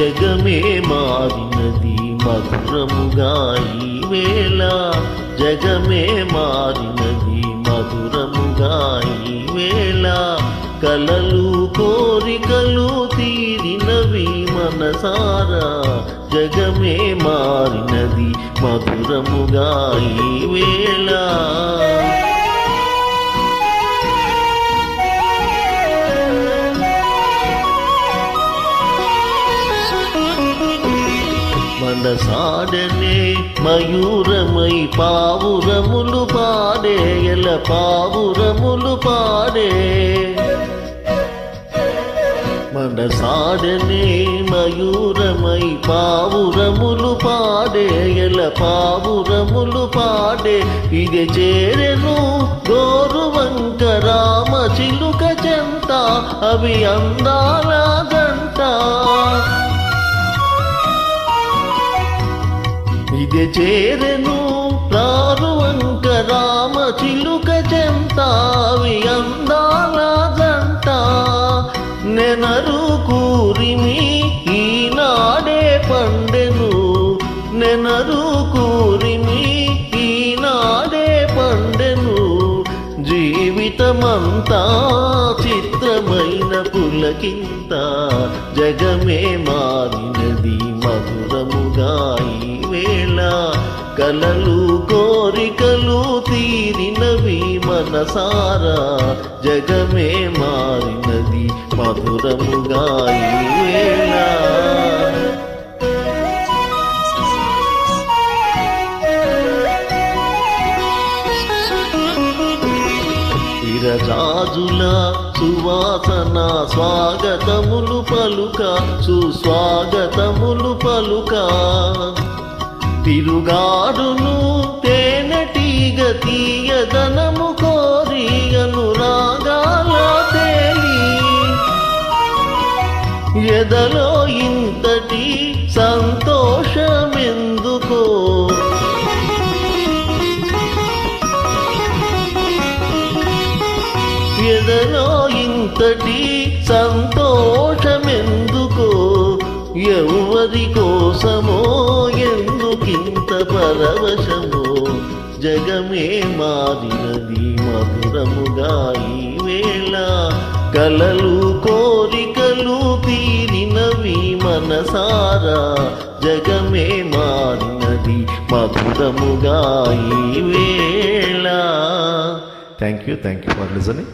జగమే మారినది మధురముగాయి వేళ. జగమే మారినది మధురముగాయి వేళ. కలలు కోరికలు తీరినవి మనసారా. జగమే మారినది మధురముగాయి వేళ. మనసాడనే మయూరమై పావురములు పాడే ఎల పావురములు పాడే. మనసాడనే మయూరమై పావురములు పాడే ఎల పావురములు పాడే. ఇది చేరెను గోరువంక రామ చిలుక చెంత అవి అందాల గంట ఇది చేరెను ప్రారువంక రామ చిలుక చెంతావి అందాల జంట. నెనరు కూరిమి ఈనాడే పండెను. నెనరు కూరిమి ఈనాడే పండెను. జీవితమంతా చిత్రమైన పులకింత. జగమే మారినది మధురముగా. కలలు కోరికలు తీరినవి మనసారా. జగమే మారినది మధురముగా ఈ వేళ. సువాసన స్వాగతములు పలుక సుస్వాగతములు పలుక. తిరుగాడును తేనెటీగ తీయదనము కోరి అనురాగాల తేలి. ఎదలో ఇంతటి సంతోషమెందుకో? ఎదలో ఇంతటి సంతోషమెందుకో? ఎవరి కోసమో పరవశము జగమే మారినది మధురముగా ఈ వేళ. కలలు కోరికలు తీరినవి మనసారా జగమే మారినది మధురముగా ఈ వేళ. Thank you thank you for listening